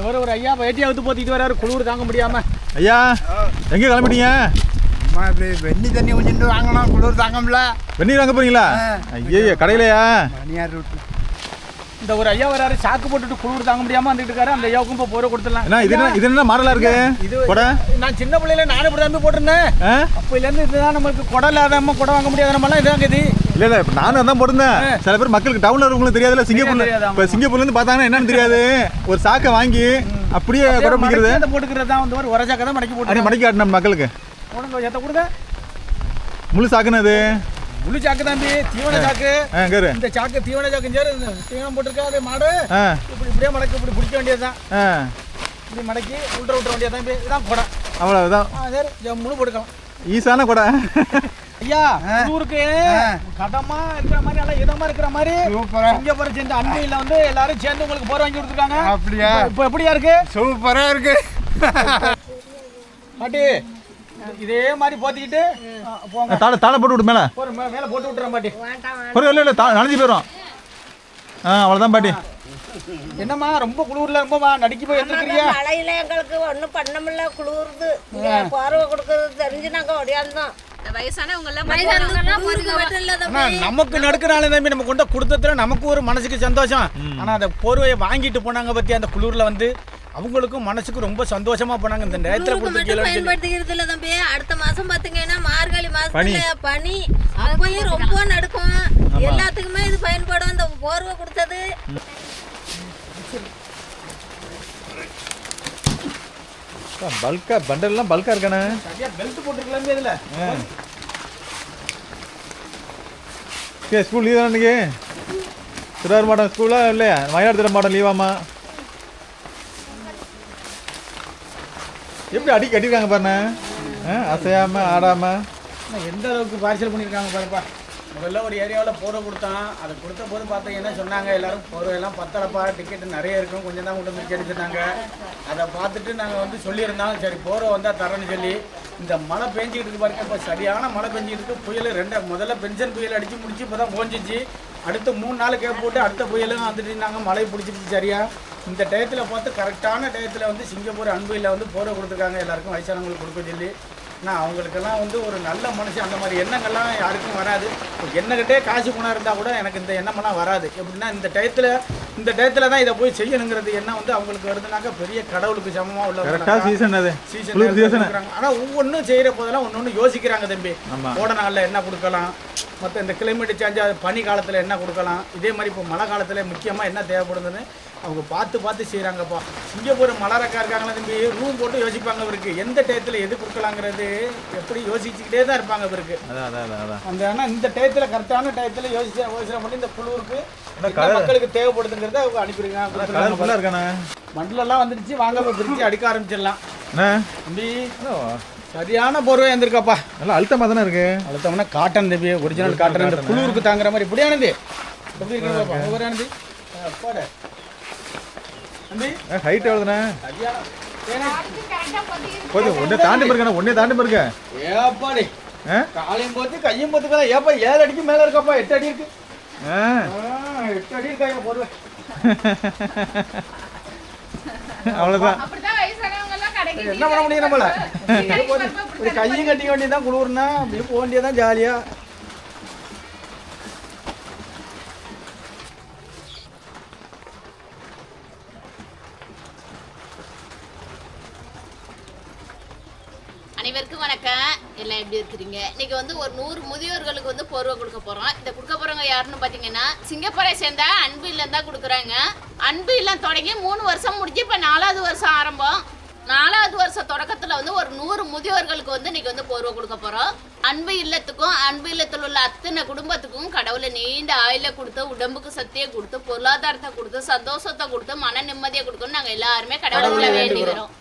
இந்த வர ஒரு ஐயா வேட்டியை அவுத்து போத்திட்டு வராரு குளிர் தாங்க முடியாம. ஐயா எங்கே கிளம்பிட்டீங்க? அம்மா இப்படி வெண்ணி தண்ணி கொஞ்சம் வாங்கணும் குளிர் தாங்கம்ல வெந்நீர் வாங்க போறீங்களா? ஐயோ கடையிலையா? மணியார் விட்டு இந்த ஒரு ஐயா வராரு சாக்கு போட்டுட்டு குளிர் தாங்க முடியாம வந்துட்டு இருக்காரு. அந்த ஐயாவுக்கும் இப்போ போற கொடுத்துடலாம். இது என்ன இது என்ன மாடலா இருக்கு? இது கொடை? நான் சின்ன பிள்ளையில நானும் இப்படி தம்பி போட்டிருந்தேன். ஆ? அப்போல இருந்து இதுதான் நமக்கு குடை இல்லாதம்மா குடை வாங்க முடியாத நம்மலாம் இதாங்க இது. இல்ல இல்ல இப்ப நானும் அதான் போட்டிருந்தேன். சில பேர் மக்களுக்கு டவுன்ல இருக்கவங்களுக்கு தெரியாதுல்ல சிங்கப்பூர்ல. இப்ப சிங்கப்பூர்ல இருந்து பார்த்தாங்கன்னா என்னன்னு தெரியாது. ஒரு சாக்கை வாங்கி அப்படியே கொடை பிடிக்கிறது. போட்டுக்கிறது தான் வந்து ஒரு உரச்சாக்க தான் மடக்கி போட்டு மடக்கி காட்டணும் மக்களுக்கு. கொடுங்க முழு சாக்குன்னு அது. முழு சாக்கு தம்பி தீவன சாக்கு. இந்த சாக்கு தீவன சாக்கு சேரு தீவனம் போட்டிருக்கா அது மாடு. இப்படி இப்படியே மடக்கி இப்படி பிடிக்க வேண்டியதுதான். இப்படி மடக்கி உள்ற விட்டுற வேண்டியது தம்பி இதான் குடை. அவ்வளவுதான். சரி ஜம்முன்னு போட்டுக்கலாம். ஈஸான கொடை. ஐயா ஊருக்கு கடமா இருக்கிற மாதிரி நல்லா இதமா இருக்கிற மாதிரி. சூப்பரா. இங்க போற சேர்ந்து அண்மையில வந்து எல்லாரும் சேர்ந்து உங்களுக்கு போர் வாங்கி கொடுத்துருக்காங்க. அப்படியா? இப்போ எப்படியா இருக்கு? சூப்பரா இருக்கு. பாட்டி இதே மாதிரி போத்திக்கிட்டு போங்க. தாளை தாளை போட்டு விடு மேலே. மேல போட்டு விட்டுறேன் பாட்டி. ஒரு இல்லை இல்லை தா நனைஞ்சு போயிடும் ஆ அவ்வளோதான் பாட்டி. என்னம்மா ரொம்ப குளிர்ல ரொம்ப நடுக்கி போய் எடுத்துக்கிறியா மழையில எங்களுக்கு ஒன்றும் பண்ண முடியல குளிருது. இங்க பார்வை கொடுக்கறது தெரிஞ்சு நாங்க ஒடியாந்தோம் வயசானவங்க எல்லாம் ஆனா நமக்கு நடுக்கிறாள் தம்பி நம்ம கொண்ட கொடுத்ததுல நமக்கு ஒரு மனசுக்கு சந்தோஷம். ஆனா அந்த போர்வையை வாங்கிட்டு போனாங்க பத்தி அந்த குளிர்ல வந்து. அவங்களுக்கும் மனசுக்கு ரொம்ப சந்தோஷமா போனாங்க இந்த நேரத்துல மட்டும் கொடுத்துருக்கீங்களா பயன்படுத்திக்கிறது இல்ல தம்பி அடுத்த மாசம் பாத்தீங்கன்னா மார்கழி. மாசத்துல பனி. அப்பயும் ரொம்ப நடுக்கும். எல்லாத்துக்குமே இது பயன்படும். இந்த போர்வை கொடுத்தது. பல்கா பண்டல்லாம் பல்கா இருக்கானே? பெல்ட் போட்டுருக்கலாமே இதுல. ஸ்கூல் லீவ் தானே இன்னைக்கு? திருவாரூர் மாவட்டம் ஸ்கூலா இல்லையா? மயிலாடுதுறை மாவட்டம் லீவாமா எப்படி அடி கட்டிருக்காங்க பாருண்ணே? அசையாம ஆடாம. எந்த அளவுக்கு பார்சல் பண்ணியிருக்காங்க பாருப்பா. முதல்ல ஒரு ஏரியாவில் போர்வை கொடுத்தான். அதை கொடுத்த போது பார்த்தீங்கன்னா சொன்னாங்க? எல்லாரும் போர்வையெல்லாம் பத்தலப்பா. டிக்கெட் நிறைய இருக்கும். கொஞ்சம் தான் கொண்டு வந்து எடுத்துட்டாங்க அதை பார்த்துட்டு நாங்கள் வந்து சொல்லியிருந்தோம். சரி போர்வை வந்தால் தரேன்னு சொல்லி. இந்த மழை பெஞ்சிக்கிட்டு இருக்கு பாருங்க. இப்போ சரியான மழை பெஞ்சிக்கிட்டு இருக்கு. புயல் ரெண்டாக முதல்ல பென்ஷன் புயல் அடித்து முடிச்சு இப்போ தான் போஞ்சிச்சு அடுத்து மூணு நாள் கேப் போட்டு அடுத்த புயலும் வந்துட்டு நாங்கள் மழை பிடிச்சிருச்சு சரியா. இந்த டயத்தில் பார்த்து கரெக்டான டயத்தில் வந்து சிங்கப்பூர் அன்பையில் வந்து போர்வை கொடுத்துருக்காங்க எல்லாருக்கும். வயசானவங்களுக்கு கொடுக்க சொல்லி. நான் அவங்களுக்கெல்லாம் வந்து ஒரு நல்ல மனுஷன். அந்த மாதிரி எண்ணங்கள்லாம் யாருக்கும் வராது. என்னகிட்டே காசு பணம் இருந்தால் கூட எனக்கு இந்த எண்ணமெல்லாம் வராது. எப்படின்னா இந்த டயத்தில் இந்த டயத்தில் தான் இதை போய் செய்யணுங்கிறது எண்ணம் வந்து அவங்களுக்கு வருதுனாக்கா பெரிய கடவுளுக்கு சமமாக உள்ள சீசன் அது. சீசன் ஆனால் ஒவ்வொன்றும் செய்கிற போதெல்லாம் ஒன்று ஒன்று யோசிக்கிறாங்க தம்பி. கோடை நாளில் என்ன கொடுக்கலாம்? மற்ற இந்த கிளைமேட் சேஞ்ச் அது பனி காலத்தில் என்ன கொடுக்கலாம்? இதே மாதிரி இப்போ மழை காலத்தில் முக்கியமாக என்ன தேவைப்படுதுன்னு அவங்க பார்த்து பார்த்து செய்கிறாங்கப்பா சிங்கப்பூர் மலரக்கா இருக்காங்களா தம்பி? ரூம் போட்டு யோசிப்பாங்க இவருக்கு. எந்த டயத்தில் எது கொடுக்கலாங்கிறது எப்படி யோசிச்சுக்கிட்டே தான் இருப்பாங்க இவருக்கு. அந்த ஆனால் இந்த டயத்தில் கரெக்டான டயத்தில் யோசிச்சு யோசனை பண்ணி இந்த குழுவுக்கு மக்களுக்கு தேவைப்படுதுங்கிறத அவங்க அனுப்பிடுங்க மண்டலெல்லாம் வந்துடுச்சு வாங்க பிரித்து அடிக்க ஆரம்பிச்சிடலாம். தம்பி. சரியான போர்வை இருந்திருக்காப்பா நல்லா அழுத்தமாக தானே இருக்கு? அழுத்தம்னா காட்டன் தம்பி ஒரிஜினல் காட்டன் இந்த குளிருக்கு தாங்குற மாதிரி. இப்படி ஆனது. எப்படி இருக்கு பாப்பா? ஒவ்வொரு ஆனது. அப்பாட தம்பி ஹைட் ஏன்னா போதும் ஒன்றே தாண்டி போயிருக்கேன் ஒன்றே தாண்டி போயிருக்கேன் ஏப்பாடி. காலையும் போத்து கையும் போத்துக்கலாம் ஏப்பா ஏழு அடிக்கு மேல இருக்காப்பா எட்டு அடி இருக்கு. எட்டு அடி இருக்கா போர்வை. அவ்வளோதான் என்ன பண்ண முடியும் நம்மள? ஒரு கையும் கட்டிக்க வேண்டியதான் குளிர்னா அப்படியே போக வேண்டியதான் ஜாலியா. அனைவருக்கும் வணக்கம். எல்லாம் எப்படி இருக்கிறீங்க? இன்னைக்கு வந்து ஒரு நூறு முதியோர்களுக்கு வந்து போர்வை கொடுக்க போறோம். இந்த கொடுக்க போறவங்க யாருன்னு பாத்தீங்கன்னா சிங்கப்பூரை சேர்ந்த அன்பு இல்லம் தான் கொடுக்குறாங்க. அன்பு இல்லம் தொடங்கி மூணு வருஷம் முடிஞ்சு இப்ப நாலாவது வருஷம் ஆரம்பம். நாலாவது வருஷம் தொடக்கத்துல வந்து ஒரு நூறு முதியோர்களுக்கு வந்து இன்னைக்கு வந்து போர்வை கொடுக்க போறோம். அன்பு இல்லத்துக்கும் அன்பு இல்லத்தில் உள்ள அத்தனை குடும்பத்துக்கும் கடவுளை நீண்ட ஆயில கொடுத்து உடம்புக்கு சக்தியை கொடுத்து பொருளாதாரத்தை கொடுத்து சந்தோஷத்தை கொடுத்து மன நிம்மதியை கொடுக்கணும் நாங்க எல்லாருமே கடவுளை வேண்டிக்கிறோம்.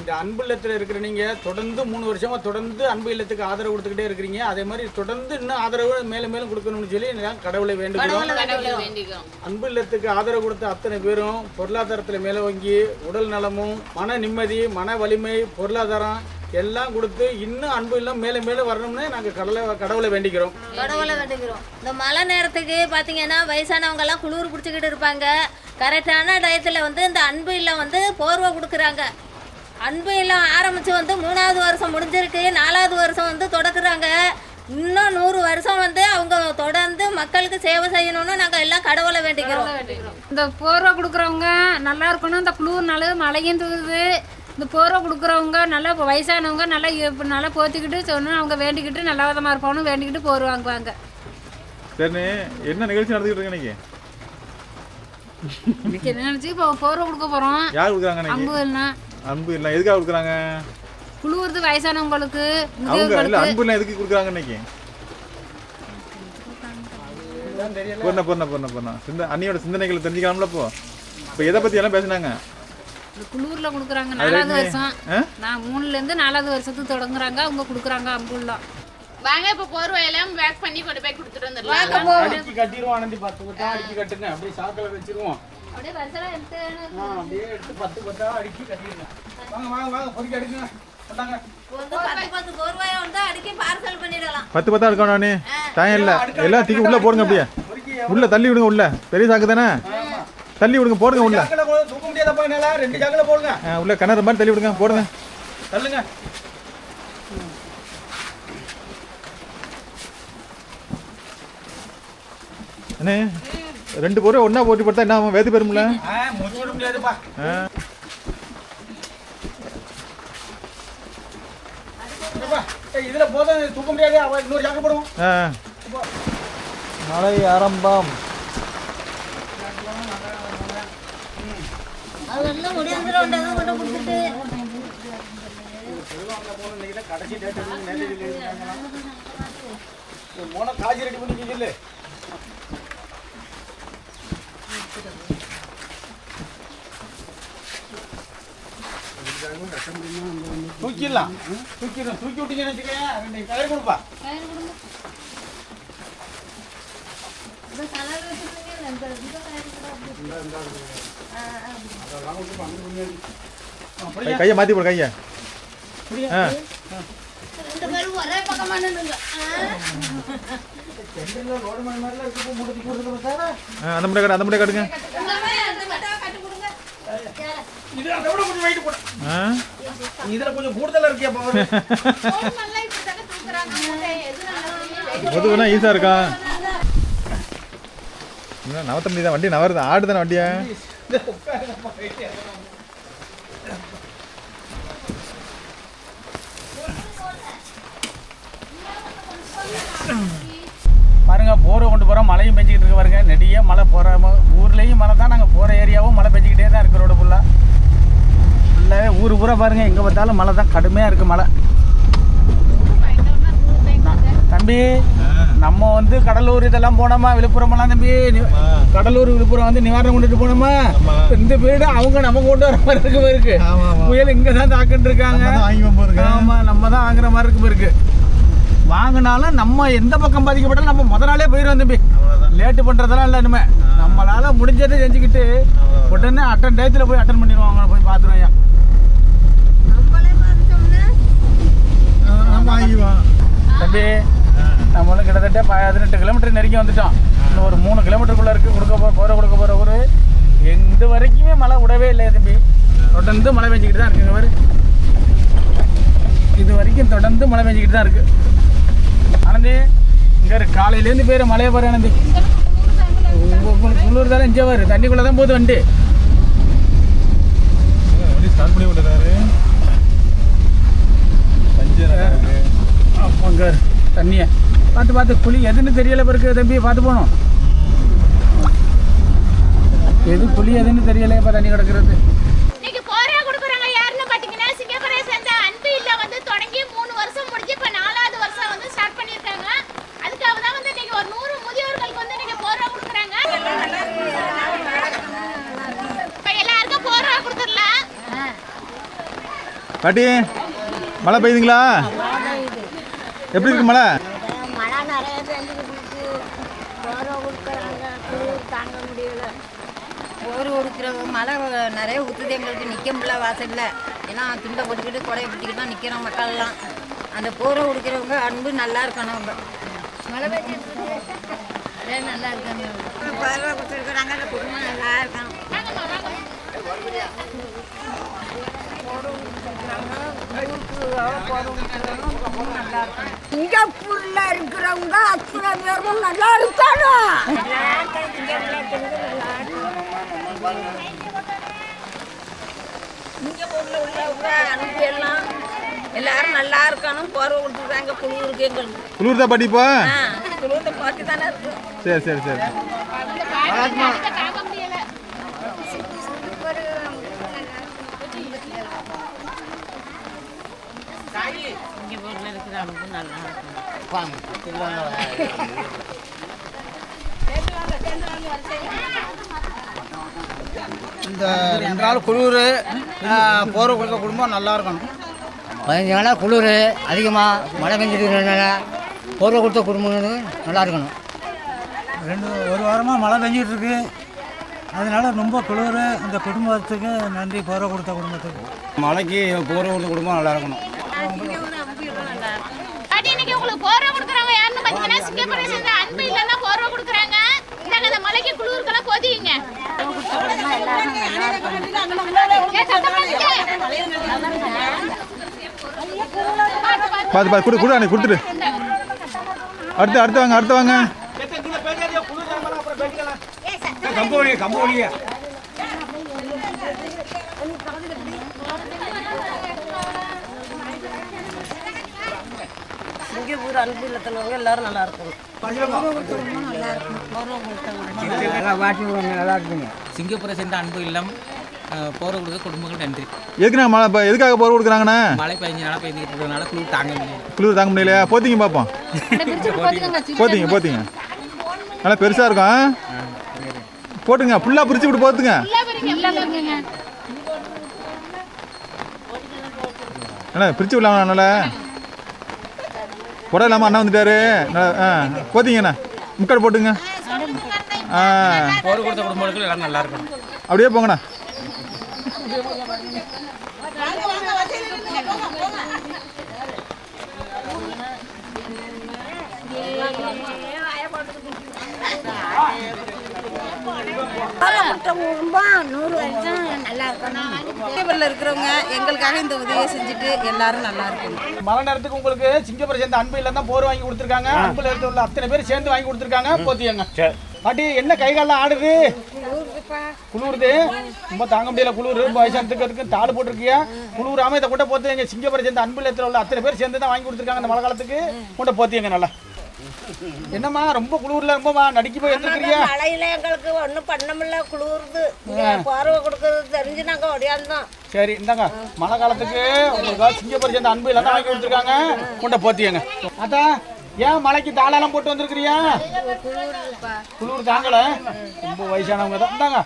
இந்த அன்பு இல்லத்தில் இருக்கிற நீங்க தொடர்ந்து மூணு வருஷமா தொடர்ந்து அன்பு இல்லத்துக்கு ஆதரவு கொடுத்துக்கிட்டே இருக்கிறீங்க. அதே மாதிரி தொடர்ந்து இன்னும் ஆதரவு மேலும் மேலும் கொடுக்கணும்னு சொல்லி நான் கடவுளை வேண்டுகிறோம். அன்பு இல்லத்துக்கு ஆதரவு கொடுத்த அத்தனை பேரும் பொருளாதாரத்தில் மேலோங்கி உடல் நலமும் மன நிம்மதி மன வலிமை பொருளாதாரம் எல்லாம் கொடுத்து இன்னும் அன்பு இல்லம் மேலும் மேலும் வரணும்னு நாங்கள் கடவுளை கடவுளை வேண்டிக்கிறோம் கடவுளை வேண்டிக்கிறோம் இந்த மழை நேரத்துக்கு பார்த்தீங்கன்னா வயசானவங்க எல்லாம் குளிர் பிடிச்சிக்கிட்டு இருப்பாங்க. கரெக்டான டயத்தில் வந்து இந்த அன்பு இல்லம் வந்து போர்வை கொடுக்குறாங்க. அன்பு இல்லம் ஆரம்பித்து வந்து மூணாவது வருஷம் முடிஞ்சிருக்கு. நாலாவது வருஷம் வந்து தொடக்குறாங்க. இன்னும் நூறு வருஷம் வந்து அவங்க தொடர்ந்து மக்களுக்கு சேவை செய்யணும்னு நாங்கள் எல்லாம் கடவுளை வேண்டிக்கிறோம். இந்த போர்வை கொடுக்குறவங்க நல்லா இருக்கணும். இந்த குளிர்னால மழையும் தூருது இந்த போர்வை கொடுக்குறவங்க நல்லா வயசானவங்க நல்லா நல்லா போத்திக்கிட்டு சொன்னா அவங்க வேண்டிக்கிட்டு நல்ல விதமாக இருப்பான்னு வேண்டிக்கிட்டு போர் வாங்குவாங்க. சரி என்ன நிகழ்ச்சி நடந்துக்கிட்டு இருக்கு இன்னைக்கு இன்னைக்கு என்ன நினச்சி இப்போ போர்வை கொடுக்க போகிறோம் யார் கொடுக்குறாங்க அம்பு இல்லைன்னா அன்பு இல்லை எதுக்காக கொடுக்குறாங்க? குளிர்து வயசானவங்களுக்கு அவங்க இல்லை அன்பு இல்லை எதுக்கு கொடுக்குறாங்க இன்னைக்கு? பொண்ண பொண்ண பொண்ண பொண்ண. சிந்த அண்ணியோட சிந்தனைகளை தெரிஞ்சுக்கலாம்ல இப்போ? இப்போ எதை பற்றி எல்லாம் பேசுனாங்க? குளிரில் கொடுக்குறாங்க நாலாவது வருஷம்? நான் மூணுலேருந்து நாலாவது வருஷத்துக்கு தொடங்குறாங்க அவங்க கொடுக்குறாங்க அம்புல்லாம். வாங்க இப்போ போர்வையெல்லாம் பேக் பண்ணி கொண்டு போய் கொடுத்துட்டு வந்துடலாம். அடிக்கி கட்டிடுவோம் ஆனந்தி பத்து பத்தா அடிக்கி கட்டுங்க. அப்படியே சாக்கில் வச்சிருவோம். அப்படியே எடுத்து பத்து பத்தா அடிக்கி கட்டிடுங்க. வாங்க வாங்க வாங்க பொறுக்கி பத்து பத்து நானே? டைம் இல்லை. எல்லாம் தூக்கி உள்ளே போடுங்க அப்படியே. உள்ள தள்ளி விடுங்க உள்ள. பெரிய சாக்கு தானே? தள்ளி விடுங்க போடுங்க உள்ள. சாக்கில் கூட தூக்க முடியாதப்பா என்னால. ரெண்டு சாக்கில் போடுங்க. ஆ, உள்ள கிணறு மாதிரி தள்ளி விடுங்க போடுங்க. தள்ளுங்க. அண்ணே ரெண்டு பொருள் ஒன்றா போட்டு போட்டா என்ன இல்லப்பா, ஏய், இதுல போதும் தூக்க முடியாது அவ இன்னொரு போடுவோம் ஆ மழை ஆரம்பம் கடைசி டேட் போன காய்ச்சி ரெடி பண்ணி தூக்கிடலாம். தூக்கிடலாம் தூக்கி விட்டீங்கன்னு வச்சுக்கேன் ரெண்டு கயிறு கொடுப்பா. கை- கையை மாற்றி போடு கையை. ஒரே பக்கமா அந்த முட்டை கட்டு அந்த முட்டை கட்டுங்க. இதுல கொஞ்சம் கூடுதலா இருக்கியா பவர் முதுகுனா ஈஸியா ஈஸியாக இருக்கா? என்ன நவத்த முடியுதா? வண்டி நவருது? ஆடு தானே வண்டியா? பாருங்க போரை கொண்டு போகிறோம் மழையும் பெஞ்சிக்கிட்டு இருக்கு பாருங்க. நெடிய மழை போகிற ஊர்லேயும் மழை தான் நாங்கள் போகிற ஏரியாவும் மழை பெஞ்சிக்கிட்டே தான் இருக்கிறோட ரோடு ஃபுல்லாக ஃபுல்லாகவே ஊர் பூரா பாருங்க எங்கே பார்த்தாலும் மழை தான் கடுமையாக இருக்குது மழை. தம்பி நம்ம வந்து கடலூர் இதெல்லாம் போனோமா? விழுப்புரமெல்லாம் தம்பி கடலூர் விழுப்புரம் வந்து நிவாரணம் கொண்டுட்டு போனோமா? இந்த பீரியடு அவங்க நம்ம கொண்டு வர மாதிரி இருக்கு இருக்கு. புயல் இங்கே தான் தாக்கிட்டு இருக்காங்க. வாங்கி போகிறதுக்கு ஆமா நம்ம தான் வாங்குற மாதிரி இருக்கு இருக்கு வாங்கினாலும் நம்ம எந்த பக்கம் பாதிக்கப்பட்டாலும் நம்ம முத நாளே போயிடுவோம் தம்பி. லேட்டு பண்றதெல்லாம் இல்லை இனிமே. நம்மளால முடிஞ்சதை செஞ்சுக்கிட்டு உடனே அட்டன் டயத்தில் போய் அட்டன் பண்ணிடுவோம் அவங்கள போய் பார்த்துருவோம் ஐயா நம்மளே பார்த்துட்டோம்னா நம்ம வாங்கிக்குவோம் தம்பி நம்மளும் கிட்டத்தட்ட பதினெட்டு கிலோமீட்டர் நெருங்கி வந்துட்டோம். இன்னும் ஒரு மூணு கிலோமீட்டருக்குள்ள இருக்கு. கொடுக்க போற போற கொடுக்க போற ஊர். எந்த வரைக்குமே மழை விடவே இல்லை தம்பி. தொடர்ந்து மழை பெஞ்சிக்கிட்டு தான் இருக்குங்க பாரு. இது வரைக்கும் தொடர்ந்து மழை பெஞ்சிக்கிட்டு தான் இருக்கு. ஆனந்தி இங்க இரு காலையிலேருந்து பேர் மழையை பாரு ஆனந்தி. உங்களுக்கு உள்ளூர் தானே இங்கே தண்ணிக்குள்ளே தான் போகுது வண்டி. வண்டி ஸ்டார்ட் பண்ணி விட்டுறாரு இங்கே தண்ணியை. பார்த்து பார்த்து குழி எதுன்னு தெரியல பிறகு தம்பி பார்த்து போகணும். எது குழி எதுன்னு தெரியல இப்போ தண்ணி கிடக்கிறது. இன்னைக்கு போர்வை கொடுக்குறாங்க. யாருன்னு பாத்தீங்கன்னா சிங்கப்பூரை சேர்ந்த அன்பு இல்ல வந்து தொடங்கி மூணு வருஷம் முடிஞ்சு இப்ப நாலாவது வருஷம் வந்து ஸ்டார்ட் பண்ணிருக்காங்க அதுக்காக தான் வந்து இன்னைக்கு ஒரு நூறு முதியோர்களுக்கு வந்து இன்னைக்கு போர்வை கொடுக்குறாங்க. இப்ப எல்லாருக்கும் போர்வை கொடுத்துடலாம். பாட்டி மழை பெய்யுதுங்களா? எப்படி இருக்கு மழை? மழை நிறைய இருக்கு. போர்வை கொடுக்குறாங்க குளிர் தாங்க முடியல. போர் கொடுக்குறவங்க மழை நிறைய ஊற்றுது எங்களுக்கு நிற்க முடியல வாசலில். ஏன்னா துண்டை போட்டுக்கிட்டு கொடையை தான் நிற்கிறோம் மக்கள்லாம். அந்த போரை கொடுக்குறவங்க அன்பு நல்லா இருக்கணும் அவங்க. மழை. அதே நல்லா இருக்கணும். போர்வை கொடுத்துருக்குறாங்க அந்த குடும்பம் நல்லா இருக்கணும். சிங்கப்பூர்ல இருக்கிறவங்க அத்தனை பேரும் நல்லா இருக்கணும் சிங்கப்பூர்ல உள்ளவங்க அனுப்பி எல்லாம். எல்லாரும் நல்லா இருக்கணும். போர்வை கொடுத்துருக்காங்க குளிருக்கு எங்களுக்கு. குளிர் தான் ஆ குளிர்ல பார்த்து தானே இருக்கு. சரி சரி சரி தாங்க முடியல இந்த ரெண்டு நாள் குளிர் போர்வை கொடுத்த குடும்பம் நல்லா இருக்கணும். பதினஞ்சு நாளாக குளிர் அதிகமாக மழை பெஞ்சிட்டு போர்வை கொடுத்த குடும்பங்களுக்கு நல்லா இருக்கணும். ரெண்டு ஒரு வாரமாக மழை பெஞ்சிட்டு இருக்கு அதனால ரொம்ப குளிர் இந்த குடும்பத்துக்கு நன்றி போகிற கொடுத்த குடும்பத்துக்கு. மழைக்கு போர்வை கொடுத்த குடும்பம் நல்லா இருக்கணும். போர்வை கொடுக்குறாங்க. யாருன்னு பாத்தீங்கன்னா சிங்கப்பூரை சேர்ந்த அன்பு இல்லைன்னா போர்வை கொடுக்குறாங்க. இந்தாங்க இந்த மலைக்கு குளிருக்கெல்லாம் பாத்து. பார்த்து பார்த்து கொடு கொடு அன்னைக்கு கொடுத்துட்டு அடுத்து அடுத்து வாங்க அடுத்து வாங்க. கம்பு வழியா. சிங்கப்பூர் அன்பு இல்லத்தினவங்க எல்லாரும் நல்லா இருக்கணும் நல்லா இருக்குங்க. சிங்கப்பூரை சேர்ந்த அன்பு இல்லம் போற கொடுக்க குடும்பங்கள் நன்றி. எதுக்கு நான் மழை இப்போ எதுக்காக போர் கொடுக்குறாங்கண்ணே? மழை பெஞ்சு நாளாக பெஞ்சிட்டு இருக்கிறதுனால குளிர் தாங்க முடியல. குளிர் தாங்க முடியலையா? போத்திங்க பார்ப்போம் போத்திங்க போத்திங்க. நல்லா பெருசாக இருக்கும்? போட்டுங்க ஃபுல்லாக பிரித்து விட்டு போத்துங்க. அண்ணா பிரித்து விடலாமா நல்லா? குறை இல்லாமல் அண்ணா வந்துட்டாரு. ஆ போத்திங்கண்ணா. முக்காடு போட்டுங்க. ஆ. போர் கொடுத்த குடும்பங்களுக்கு எல்லாம் நல்லா அப்படியே போங்கண்ணா. குடும்பம் நூறு வருஷம் நல்லா இருக்கணும் இருக்கிறவங்க எங்களுக்காக இந்த உதவியை செஞ்சுட்டு எல்லாரும் நல்லா இருக்கணும். மழை நேரத்துக்கு உங்களுக்கு சிங்கப்பூரை சேர்ந்த அன்பு இல்லம் தான் போர் வாங்கி கொடுத்துருக்காங்க. அன்புல இடத்துல உள்ள அத்தனை பேர் சேர்ந்து வாங்கி கொடுத்துருக்காங்க. போத்தியங்க. பாட்டி என்ன கை கால்லாம் ஆடுது? குளிருது. ரொம்ப தாங்க முடியல குளிர். ரொம்ப வயசானத்துக்கு இருக்கு தாள் போட்டிருக்கியா? குளிராம இதை கொண்ட போத்துங்க சிங்கப்பூரை சேர்ந்த அன்பு இல்லத்துல உள்ள அத்தனை பேர் சேர்ந்து தான் வாங்கி கொடுத்துருக்காங்க இந்த மழை காலத்துக்கு. கொண்ட போத்தியங்க நல்லா. என்னம்மா ரொம்ப குளிர்ல ரொம்ப நடுக்கி போய் எடுத்துக்கிறியா மழையில எங்களுக்கு ஒன்றும் பண்ண முடியல குளிருது. பார்வை கொடுக்கறது தெரிஞ்சு நாங்கள் ஒடியாந்தோம் சரி இந்தாங்க மழை காலத்துக்கு உங்களுக்கு சிங்கப்பூர் சேர்ந்த அன்பு இல்லைன்னா வாங்கி கொடுத்துருக்காங்க. கொண்ட போத்தியங்க. அத்தா ஏன் மலைக்கு தாளெல்லாம் போட்டு வந்திருக்கிறியா குளிர் தாங்கல. ரொம்ப வயசானவங்க தான். இந்தாங்க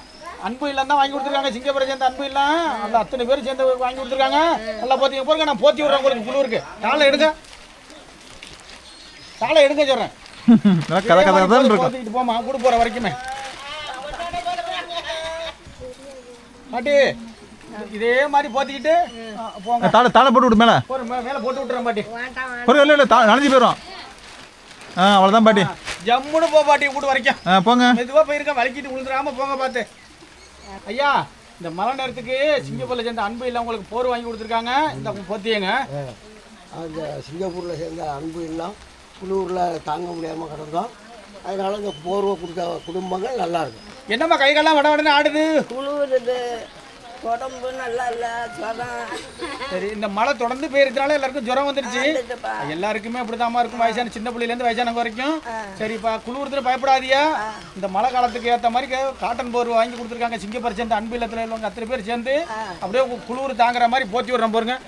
அன்பு இல்லம் தான் வாங்கி கொடுத்துருக்காங்க. சிங்கப்பூரை சேர்ந்த அன்பு இல்லம் அந்த அத்தனை பேர் சேர்ந்து வாங்கி கொடுத்துருக்காங்க. நல்லா போத்திங்க போருங்க நான் போத்தி விட்றேன் உங்களுக்கு குளிருக்கு. தாளை எடுங்க. தாளை எடுங்க சொல்றேன். நல்லா கதை கதை தான் இருக்கும் போமா கூட போற வரைக்குமே. பாட்டி இதே மாதிரி போத்திக்கிட்டு போங்க. தாளை தாளை போட்டு விடு மேலே. மேல போட்டு விட்டுறேன் பாட்டி. ஒரு இல்லை இல்லை நனைஞ்சு போயிடும் ஆ அவ்வளோதான் பாட்டி. ஜம்முன்னு போ பாட்டி வீட்டு வரைக்கும். ஆ போங்க. மெதுவா போயிருக்கேன் வலிக்கிட்டு விழுந்துடாம போங்க பார்த்து. ஐயா இந்த மழை நேரத்துக்கு சிங்கப்பூர்ல சேர்ந்த அன்பு இல்லை உங்களுக்கு போர் வாங்கி கொடுத்துருக்காங்க. இந்த போத்தியங்க. அந்த சிங்கப்பூரில் சேர்ந்த அன்பு எல்லாம் குளூரில் தாங்க முடியாமல் கிடந்தோம். அதனால் இந்த போர்வை கொடுத்த குடும்பங்கள் நல்லா இருக்கும் என்னம்மா கை கால்லாம் வட வடன்னு ஆடுது? குளிருது உடம்பு நல்லா இல்லை ஜுரம். சரி இந்த மழை தொடர்ந்து பெய்யறதுனால எல்லாருக்கும் ஜுரம் வந்துருச்சு எல்லாருக்குமே அப்படிதாம்மா இருக்கும். வயசான சின்ன பிள்ளைல இருந்து வயசானவங்க வரைக்கும். சரிப்பா குளிர்த்துல பயப்படாதியா. இந்த மழை காலத்துக்கு ஏத்த மாதிரி கே- காட்டன் போர்வை வாங்கி கொடுத்துருக்காங்க. சிங்கப்பூர் சேர்ந்து அன்பு இல்லத்துல உள்ளவங்க அத்தனை பேர் சேர்ந்து. அப்படியே கு- குளிர் தாங்குற மாதிரி போத்தி விடுறோம் பாருங்க.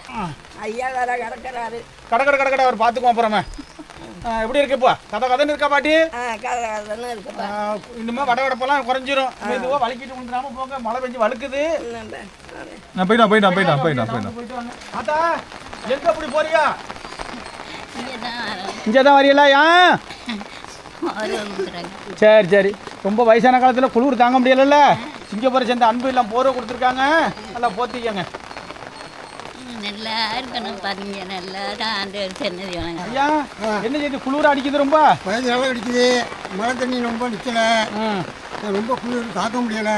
ஐயா வேற கிடக்கிறாரு. கட கட கட கட அவர் பார்த்துக்குவோம் அப்புறமே. எப்படி இருக்குப்பா கதை கதைன்னு இருக்கா பாட்டி? இனிமே வட வடப்பெல்லாம் குறைஞ்சிரும். மெதுவா வலிக்கிட்டு விழுந்துடாம போங்க. மழை பெஞ்சு வழுக்குது. நான் போயிட்டான் போயிட்டான் போயிட்டான் போயிட்டான் போயிட்டான் போயிட்டு வாங்க ஆத்தா எங்க அப்படி போறியா? இங்கே தான் வரீங்களா ஏன் சரி சரி. ரொம்ப வயசான காலத்தில் குளிர் தாங்க முடியலல்ல. சிங்கப்பூரை சேர்ந்த அன்பு எல்லாம் போர்வை கொடுத்துருக்காங்க. நல்லா போத்திக்கங்க. நல்லா இருக்கணும் பாருங்க நல்லா ஆண்டு சென்னது வணங்க ஐயா என்ன செய்யுது குளிர் அடிக்குது ரொம்ப? பதினஞ்சு நாள் அடிக்குது. மழை தண்ணி ரொம்ப நிற்கலை ரொம்ப குளிர் தாக்க முடியலை.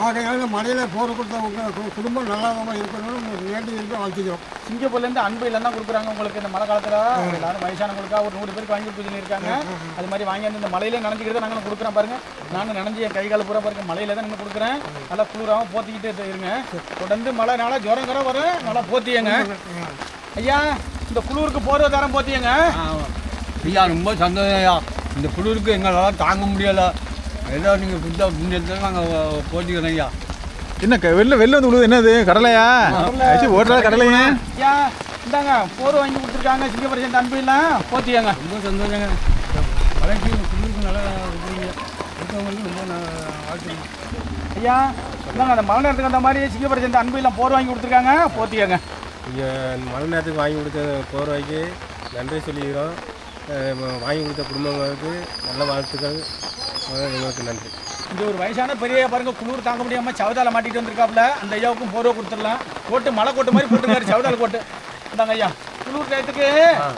ஆகையால மழையில் போற கொடுத்தவங்க குடும்பம் நல்லா இருக்கணும்னு வேண்டி இருந்து வாழ்த்துக்கிறோம். சிங்கப்பூர்லேருந்து அன்பு தான் கொடுக்குறாங்க உங்களுக்கு இந்த மழை காலத்தில். எல்லாரும் வயசானவங்களுக்கா ஒரு நூறு பேருக்கு வாங்கி கொடுத்து சொல்லியிருக்காங்க. அது மாதிரி வாங்கி வந்து இந்த மலையிலே நனைஞ்சிக்கிறத நாங்களும் கொடுக்குறோம் பாருங்க. நானும் நனைஞ்சு என் கை கால் பூரா பாருங்க மலையில தான் நின்று கொடுக்குறேன். நல்லா குளிராகவும் போத்திக்கிட்டு இருங்க. தொடர்ந்து மழைனால ஜுரம் கரம் வரும். நல்லா போத்தியங்க. ஐயா இந்த குளிருக்கு போர்வை தரம் போத்தியங்க. ஐயா ரொம்ப சந்தோஷம் ஐயா. இந்த குளிருக்கு எங்களால் தாங்க முடியலை. ஏதோ நீங்கள் கொடுத்தா புண்ணியத்தில் நாங்கள் போட்டிக்கிறோம் ஐயா. என்ன க- வெளில வெளில வந்து விழுது என்னது? கடலையா? ஆச்சு ஓட்டுறா கடலைங்க ஐயா இந்தாங்க போர்வை வாங்கி கொடுத்துருக்காங்க சிங்கப்பூர் சேர்ந்த அன்பு இல்லம் போத்தியங்க. ரொம்ப சந்தோஷங்க. மழைக்கு குளிருக்கு நல்லா இருக்கிறீங்க ரொம்ப நான் ஐயா இந்தாங்க அந்த மழை நேரத்துக்கு அந்த மாதிரி சிங்கப்பூர் சேர்ந்த அன்பு இல்லம் போர்வை வாங்கி கொடுத்துருக்காங்க. போத்தியங்க. இங்கே மழை நேரத்துக்கு வாங்கி கொடுத்த போர்வைக்கு நன்றி சொல்லிக்கிறோம். அஹ் வாங்கி கொடுத்த குடும்பங்களுக்கு நல்ல வாழ்த்துக்கள். அஹ் எங்களுக்கு நன்றி. இந்த ஒரு வயசான பெரிய பாருங்க குளிர் தாங்க முடியாம சவதால மாட்டிட்டு வந்திருக்காப்புல. அந்த ஐயாவுக்கும் போர்வை கொடுத்துடலாம். கோட்டு மலை கோட்டு மாதிரி போட்டுருக்காரு சவதால கோட்டு. இந்தாங்க ஐயா குளிர் டயத்துக்கு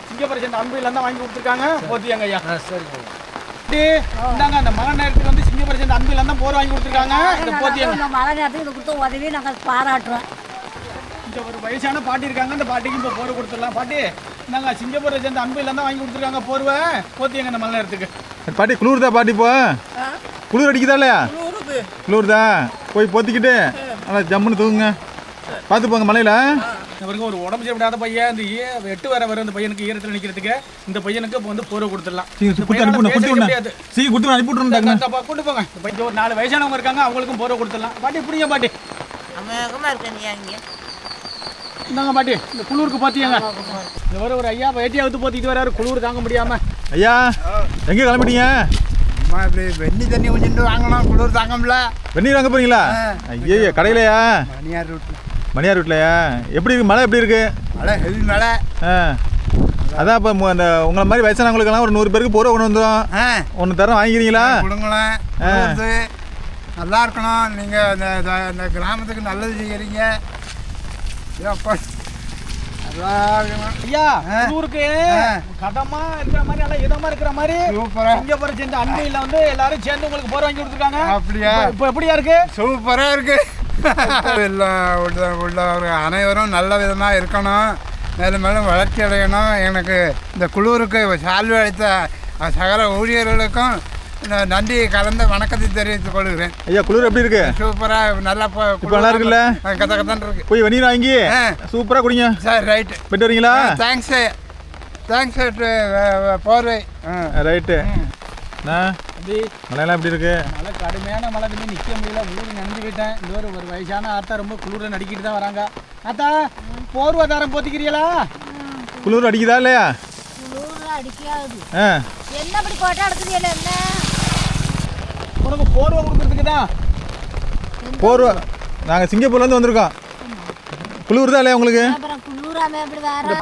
சிங்கப்பூர் சேர்ந்த அன்பு இல்லம் தான் வாங்கி கொடுத்துருக்காங்க. போத்தியாங்க ஐயா. சரி இந்தாங்க அந்த மழை நேரத்துக்கு வந்து சிங்கப்பூர் சேர்ந்த அன்பு இல்லம் தான் போர்வை வாங்கி கொடுத்துருக்காங்க. இந்த போத்தியாங்க. மழை நேரத்துக்கு இது கொடுத்த உதவி நாங்கள் பாராட்டுறோம். ஒரு வயசான பாட்டி இருக்காங்க. அந்த பாட்டிக்கு இப்போ போர்வை கொடுத்துடலாம். பாட்டி இந்தாங்க சிங்கப்பூரை சேர்ந்த அன்பு இல்லம் தான் வாங்கி கொடுத்துருக்காங்க. போர்வை போத்தியாங்க இந்த மழை நேரத்துக்கு? பாட்டி குளிர்தா பாட்டி இப்போ? குளிர் அடிக்குதா இல்லையா? குளிர்தா. போய் போத்திக்கிட்டு நல்லா ஜம்முன்னு தூங்குங்க. பார்த்து போங்க மலையில். இவருக்கு ஒரு உடம்பு சரிவிடாத பையன் இந்த ஈ எட்டு வர வர இந்த பையனுக்கு ஈரத்தில் நிற்கிறதுக்கு இந்த பையனுக்கு இப்போ வந்து போர்வை கொடுத்துடலாம். சீக்கிரம் கொடுத்து அனுப்பி விட்ருந்தாங்க இந்த பா- கொண்டு போங்க. இந்த பையன் ஒரு நாலு வயசானவங்க இருக்காங்க அவங்களுக்கும் போர்வை கொடுத்துடலாம். பாட்டி பிடிங்க பாட்டி. அமேகமாக இருக்கேன் இங்கே? இந்தாங்க பாட்டி இந்த குளிருக்கு பாத்தியாங்க இந்த வர ஒரு ஐயா வேட்டியா வந்து போத்திட்டு வராரு குளிர் தாங்க முடியாம. ஐயா எங்கே கிளம்பிட்டீங்க? அம்மா இப்படி வெண்ணி தண்ணி கொஞ்சம் வாங்கணும் குளிர் தாங்க முடியல. வெந்நீர் வாங்க போறீங்களா? ஐயோ கடையிலையா? மணியார் விட்டு மணியார் வீட்லையா எப்படி இருக்கு? மழை எப்படி இருக்கு? மழை ஹெவி மழை. ஆ. அதான் இப்போ அந்த உங்களை மாதிரி வயசானவங்களுக்கெல்லாம் ஒரு நூறு பேருக்கு போர்வை கொண்டு வந்துடும் ஆ. ஒன்று தரம் வாங்கிக்கிறீங்களா? கொடுங்களேன். நல்லா இருக்கணும். நீங்கள் இந்த கிராமத்துக்கு நல்லது செய்கிறீங்க ஐயா குளிருக்கு கதமா இருக்கிற மாதிரி நல்லா இதமா இருக்கிற மாதிரி சூப்பரா. இங்க போற சேர்ந்த அன்பையில வந்து எல்லாரும் சேர்ந்து உங்களுக்கு போர் வாங்கி கொடுத்துருக்காங்க. அப்படியா? இப்போ- எப்படியா இருக்கு? சூப்பராக இருக்கு. எல்லாம் உள்ள உள்ளவர் அனைவரும் நல்ல விதமாக இருக்கணும். மேலும் மேலும் வளர்ச்சி அடையணும். எனக்கு இந்த குழுவுக்கு சால்வை அளித்த சகல ஊழியர்களுக்கும் நன்றி கலந்த வணக்கத்தை தெரிவித்துக் கொள்கிறேன். ஐயா குளிர் எப்படி இருக்கு? சூப்பராக நல்லா இப்போ நல்லா இருக்குல்ல? கத்த கத்தன் இருக்கு. போய் வெந்நீர் வாங்கி ஆ. சூப்பராக குடிங்க. Sir right. போயிட்டு வரீங்களா? தேங்க்ஸு தேங்க்ஸ் போர்வை. ஆ. ரைட்டு. மழையெல்லாம் எப்படி இருக்கு? மழை கடுமையான மழை தண்ணி நிற்க முடியல. ஊர் நனைஞ்சு போயிட்டேன். இந்த ஒரு ஒரு வயசான ஆத்தா ரொம்ப குளிர நடிக்கிட்டு தான் வராங்க. ஆத்தா போர்வை தாரம் போத்திக்கிறீங்களா? குளிர் அடிக்குதா இல்லையா? குளிர்லாம் அடிக்காது. ஆ. என்ன அப்படி போட்டா எடுக்கிறீங்களா என்ன? உனக்கு போர்வை கொடுக்கறதுக்கு தான். போர்வை. நாங்கள் சிங்கப்பூர்லேருந்து வந்திருக்கோம். குளிர் தான் இல்லையா உங்களுக்கு?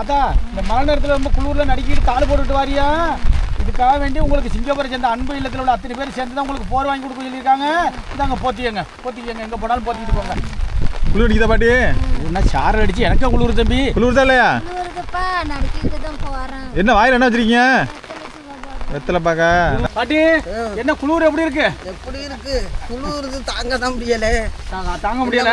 ஆத்தா இந்த மழை நேரத்தில் ரொம்ப குளிரில் நடிக்கிட்டு தாள் போட்டுட்டு வாரியா? இதுக்காக வேண்டி உங்களுக்கு சிங்கப்பூரை சேர்ந்த அன்பு இல்லத்தில் உள்ள அத்தனை பேர் சேர்ந்து தான் உங்களுக்கு போர் வாங்கி கொடுக்க சொல்லியிருக்காங்க. இதாங்க போத்திக்கங்க. போத்திக்கங்க எங்கே போனாலும் போத்திக்கிட்டு போங்க. குளிர் அடிக்குதா பாட்டி? என்ன சார் அடிச்சு எனக்கே குளிர் தம்பி. குளிர் தான் இல்லையா என்ன வாயில் என்ன வச்சிருக்கீங்க? வெத்தலை பாக்கா பாட்டி என்ன குளிர் எப்படி இருக்கு? எப்படி இருக்கு? குளிருக்கு தாங்க தான் முடியல தாங்க- தாங்க முடியல.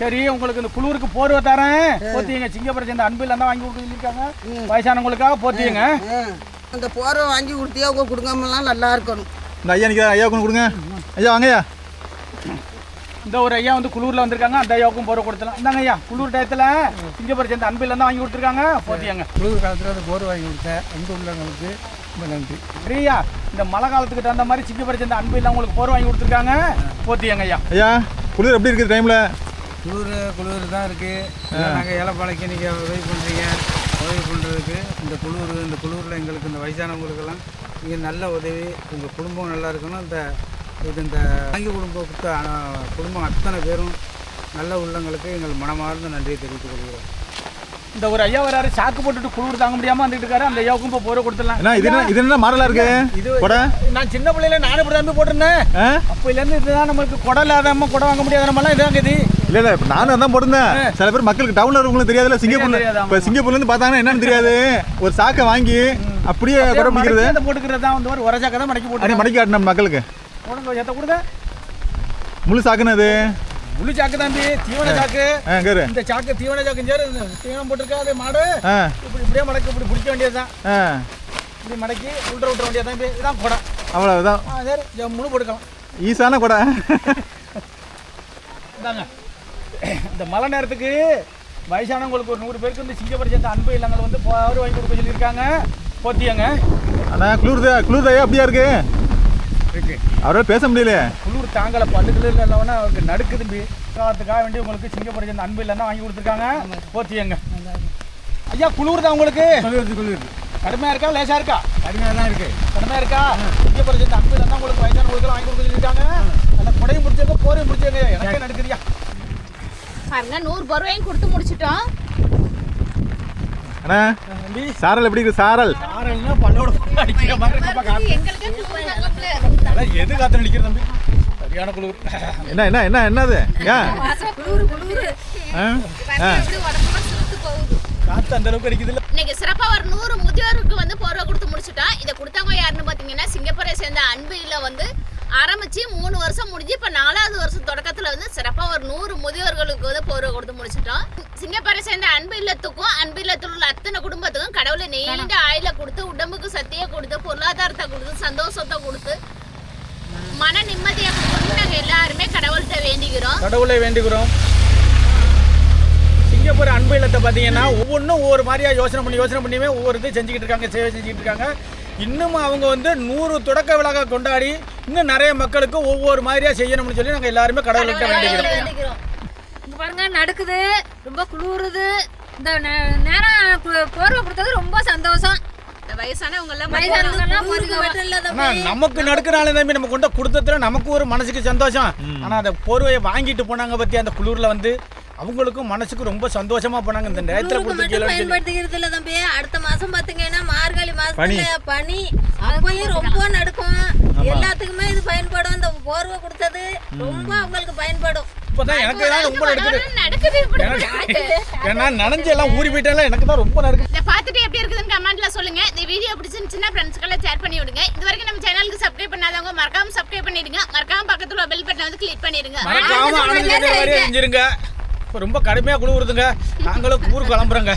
சரி உங்களுக்கு இந்த குளிருக்கு போர்வை தரேன். போத்தியங்க சிங்கப்பூரை சேர்ந்த அன்பு இல்லைன்னா வாங்கி கொடுக்க சொல்லியிருக்காங்க. வயசானவங்களுக்காக போத்தியங்க அந்த போர்வை வாங்கி கொடுத்தியா உங்க குடும்பமெல்லாம் நல்லா இருக்கணும். இந்த ஐயா நிற்கிறா ஐயா கொண்டு கொடுங்க. ஐயா வாங்க ஐயா. இந்த ஒரு ஐயா வந்து குளூர்ல வந்திருக்காங்க. அந்த ஐயாவுக்கும் போர்வை கொடுத்தலாம் இந்தாங்க ஐயா குளூர் டயத்தில் சிங்கப்பூரை சேர்ந்த அன்பு இல்லைன்னா வாங்கி கொடுத்துருக்காங்க. போத்தியங்க குளிர் காலத்தில் அந்த போர் வாங்கி கொடுத்தேன். அன்பு உள்ளவங்களுக்கு. ரொம்ப நன்றி. பிரியா இந்த மழை காலத்துக்கு தகுந்த மாதிரி சிங்கப்பூரை சேர்ந்த அன்பு இல்லை உங்களுக்கு போர் வாங்கி கொடுத்துருக்காங்க. போத்தியங்க ஐயா. ஐயா குளிர் எப்படி இருக்குது டைமில் குளிர் குளிர் தான் இருக்குது நாங்கள் ஏழைப்பாளைக்கு நீங்கள் உதவி பண்ணுறீங்க உதவி பண்ணுறதுக்கு இந்த குளிர் இந்த குளிரில் எங்களுக்கு இந்த வயசானவங்களுக்கெல்லாம் நீங்கள் நல்ல உதவி. உங்கள் குடும்பம் நல்லா இருக்கணும். இந்த இது இந்த வாங்கி குடும்பம் குடும்பம் அத்தனை பேரும் நல்ல உள்ளங்களுக்கு எங்கள் மனமார்ந்த நன்றியை தெரிவித்துக் கொள்கிறோம். இந்த ஒரு ஐயா வராரு சாக்கு போட்டுட்டு குளிர் தாங்க முடியாம வந்துட்டு இருக்காரு. அந்த ஐயாவுக்கும் இப்போ போர்வை கொடுத்துடலாம். என்ன இது என்ன இது என்ன மாடலாக இருக்கு? இது கொடை நான் சின்ன பிள்ளையில நானும் இப்படி தம்பி போட்டிருந்தேன். ஆ? அப்போலேருந்து இதுதான் நம்மளுக்கு குடை இல்லாதம்மா குடை வாங்க முடியாத நம்மளாம் இதாங்க இது. இல்லை இல்லை நானும் அதான் போட்டிருந்தேன். சில பேர் மக்களுக்கு டவுனில் இருக்கவங்களுக்கு தெரியாதுல்ல சிங்கப்பூர்ல. இப்போ சிங்கப்பூர்லேருந்து பார்த்தாங்கன்னா என்னன்னு தெரியாது. ஒரு சாக்கை வாங்கி அப்படியே குறை பிடிக்கிறது. போட்டுக்கிறது தான் வந்து ஒரு உரச்சாக்க தான் மடக்கி போட்டு மடக்கி காட்டணும் மக்களுக்கு. உனக்கு எத்த கொடுங்க. முழு சாக்குன்னு அது. முழு சாக்கு தம்பி தீவன சாக்கு. இந்த சாக்கு தீவன சாக்கு சேரு தீவனம் போட்டிருக்கா அதே மாடு. இப்படி இப்படியே மடக்கி இப்படி பிடிக்க வேண்டியதுதான். இப்படி மடக்கி உள்ற விட்டுற வேண்டியது தம்பி இதான் குடம் அவ்வளோதான் ஆ சரி முழு போட்டுக்கலாம். ஈஸான கூட. இந்தாங்க. இந்த மழை நேரத்துக்கு வயசானவங்களுக்கு ஒரு நூறு பேருக்கு வந்து சிங்கப்பூர் சேர்ந்த அன்பு இல்லங்கள் வந்து போர் வாங்கி கொடுக்க சொல்லியிருக்காங்க. போத்தியங்க. அண்ணா குளிர்தா குளிர்தா அப்படியா இருக்கு? இருக்கு. அவரால் பேச முடியலையே. குளிர் தாங்கலை பல்லுகள் இல்லைன்னா அவருக்கு நடுக்கு தம்பி காலத்துக்காக வேண்டி உங்களுக்கு சிங்கப்பூர் சேர்ந்த அன்பு இல்லைன்னா வாங்கி கொடுத்துருக்காங்க. போத்தியங்க. ஐயா குளிர் தான் உங்களுக்கு? குளிர் குளிர் கடுமையாக இருக்கா லேசாக இருக்கா? கடுமையாக தான் இருக்குது கடுமையாக இருக்கா? சிங்கப்பூர் சேர்ந்த அன்பு இல்லைன்னா உங்களுக்கு வயசானவங்களுக்கு வாங்கி கொடுக்க சொல்லியிருக்காங்க. நல்லா குடையும் முடிச்சவங்க போரையும் முடிச்சவங்க எனக்கே நடக்குதுயா பாருங்க நூறு பொருளையும் கொடுத்து முடிச்சிட்டோம். அண்ணா சாரல் எப்படி இருக்கு சாரல்? ஆறல்னா பல்லோட அடிக்கிற மாதிரி எது காத்து அடிக்கிற தம்பி? சரியான குளிர் என்ன என்ன என்ன என்னது? காத்து அந்த அளவுக்கு அடிக்குது இல்ல இன்னைக்கு சிறப்பா ஒரு நூறு முதியோருக்கு வந்து போர்வை கொடுத்து முடிச்சுட்டோம் இதை கொடுத்தவங்க யாருன்னு பாத்தீங்கன்னா சிங்கப்பூரை சேர்ந்த அன்பு இல்ல வந்து ஆரம்பிச்சு மூணு வருஷம் முடிஞ்சு இப்ப நாலாவது வருஷம் தொடக்கத்துல வந்து சிறப்பா ஒரு நூறு முதியோர்களுக்கு வந்து போர்வை கொடுத்து முடிச்சிட்டோம். சிங்கப்பூரை சேர்ந்த அன்பு இல்லத்துக்கும் அன்பு இல்லத்தில் உள்ள அத்தனை குடும்பத்துக்கும் கடவுளை நீண்ட ஆயில கொடுத்து உடம்புக்கு சக்தியை கொடுத்து பொருளாதாரத்தை கொடுத்து சந்தோஷத்தை கொடுத்து மன நிம்மதியை கொடுத்து எல்லாருமே கடவுள்கிட்ட வேண்டிக்கிறோம் கடவுளை வேண்டுகிறோம். சிங்கப்பூர் அன்பு இல்லத்தை பார்த்தீங்கன்னா ஒவ்வொன்றும் ஒவ்வொரு மாதிரியா யோசனை பண்ணி யோசனை பண்ணியுமே ஒவ்வொரு இது செஞ்சுக்கிட்டு இருக்காங்க சேவை செஞ்சுக்கிட்டு இருக்காங்க. இன்னும் அவங்க வந்து நூறு தொடக்க விழாவை கொண்டாடி இன்னும் நிறைய மக்களுக்கு ஒவ்வொரு மாதிரியா செய்யணும்னு சொல்லி நாங்கள் எல்லாருமே கடவுள்கிட்ட வேண்டிக்கிறோம் வேண்டிக்கிறோம் இங்க பாருங்க நடக்குது ரொம்ப குளிருது. இந்த நே- நேரம் போர்வை கொடுத்தது ரொம்ப சந்தோஷம். நமக்கு நடக்கிறனால தம்பி. நம்ம கொண்ட கொடுத்ததுல நமக்கு ஒரு மனசுக்கு சந்தோஷம். ஆனா அந்த போர்வையை வாங்கிட்டு போனாங்க பத்தி அந்த குளிர்ல வந்து அவங்களுக்கும் மனசுக்கு ரொம்ப சந்தோஷமா போனாங்க. இந்த நேரத்துல கொடுத்துருக்கீங்களா பயன்படுத்திக்கிறது இல்ல தம்பி. அடுத்த மாசம் பாத்தீங்கன்னா மார்கழி. மாசத்துல பனி. அப்பயும் ரொம்ப நடக்கும். எல்லாத்துக்குமே இது பயன்படும். இந்த போர்வை கொடுத்தது ரொம்ப அவங்களுக்கு பயன்படும். இப்பதான் எனக்கு தான் ரொம்ப நடக்குது. ஏன்னா நனைஞ்சு எல்லாம் ஊறி போயிட்டாலும் எனக்கு தான் ரொம்ப நடக்குது இதை பார்த்துட்டு எப்படி இருக்குதுன்னு கமெண்ட்ல சொல்லுங்க. இந்த வீடியோ பிடிச்சிருந்துச்சுன்னா ஃப்ரெண்ட்ஸ்க்கெல்லாம் ஷேர் பண்ணி விடுங்க. இது வரைக்கும் நம்ம சேனலுக்கு சப்ஸ்கிரைப் பண்ணாதவங்க மறக்காம சப்ஸ்கிரைப் பண்ணிடுங்க. மறக்காம பக்கத்துல பெல் பட்டனை வந்து கிளிக் பண்ணிடுங்க. மறக்காம ஆனந்த ரொம்ப கடுமையாக குளிருதுங்க. நாங்களும் ஊருக்கு கிளம்புறோங்க.